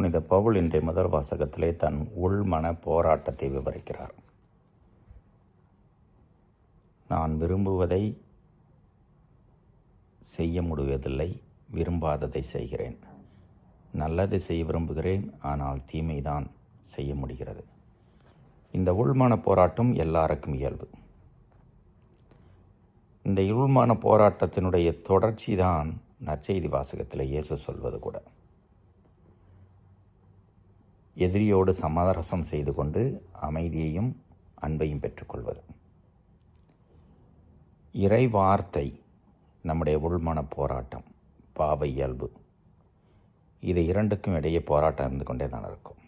புனித பவுல் இன்றைய முதல் வாசகத்திலே தன் உள்மன போராட்டத்தை விவரிக்கிறார். நான் விரும்புவதை செய்ய முடிவதில்லை விரும்பாததை செய்கிறேன். நல்லதை செய்ய விரும்புகிறேன் ஆனால் தீமைதான் செய்ய முடிகிறது. இந்த உள்மன போராட்டம் எல்லாருக்கும் இயல்பு. இந்த உள்மன போராட்டத்தினுடைய தொடர்ச்சி தான் நற்செய்தி வாசகத்தில் இயேசு சொல்வது கூட. எதிரியோடு சமரசம் செய்து கொண்டு அமைதியையும் அன்பையும் பெற்றுக்கொள்வது. இறை வார்த்தை நம்முடைய உள்மன போராட்டம் பாவ இயல்பு. இது இரண்டுக்கும் இடையே போராட்டம் இருந்து கொண்டே தான் இருக்கும்.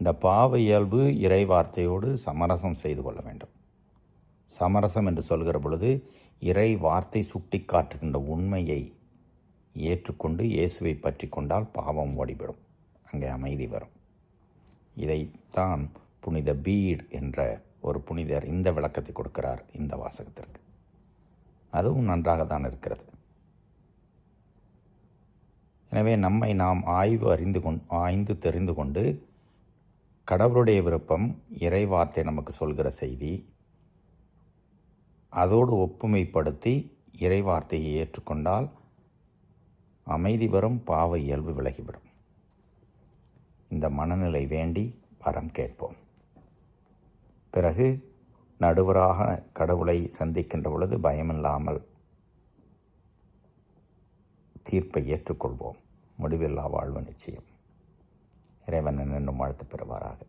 இந்த பாவ இயல்பு இறை வார்த்தையோடு சமரசம் செய்து கொள்ள வேண்டும். சமரசம் என்று சொல்கிற பொழுது இறை வார்த்தை சுட்டி காட்டுகின்ற உண்மையை ஏற்றுக்கொண்டு இயேசுவை பற்றி கொண்டால் பாவம் ஓடிவிடும். அங்கே அமைதி வரும். இதைத்தான் புனித பீட் என்ற ஒரு புனிதர் இந்த விளக்கத்தை கொடுக்கிறார் இந்த வாசகத்திற்கு. அதுவும் நன்றாக தான் இருக்கிறது. எனவே நம்மை நாம் ஆய்வு அறிந்து கொண் ஆய்ந்து தெரிந்து கொண்டு கடவுளுடைய விருப்பம் இறைவார்த்தை நமக்கு சொல்கிற செய்தி அதோடு ஒப்புமைப்படுத்தி இறைவார்த்தையை ஏற்றுக்கொண்டால் அமைதி வரும் பாவ இயல்பு விலகிவிடும். இந்த மனநிலை வேண்டி வரம் கேட்போம். பிறகு நடுவராக கடவுளை சந்திக்கின்ற பொழுது பயமில்லாமல் தீர்ப்பை ஏற்றுக்கொள்வோம். முடிவில்லா வாழ்வு நிச்சயம். இறைவன் என்னும் வாழ்த்து பெறுவாராக.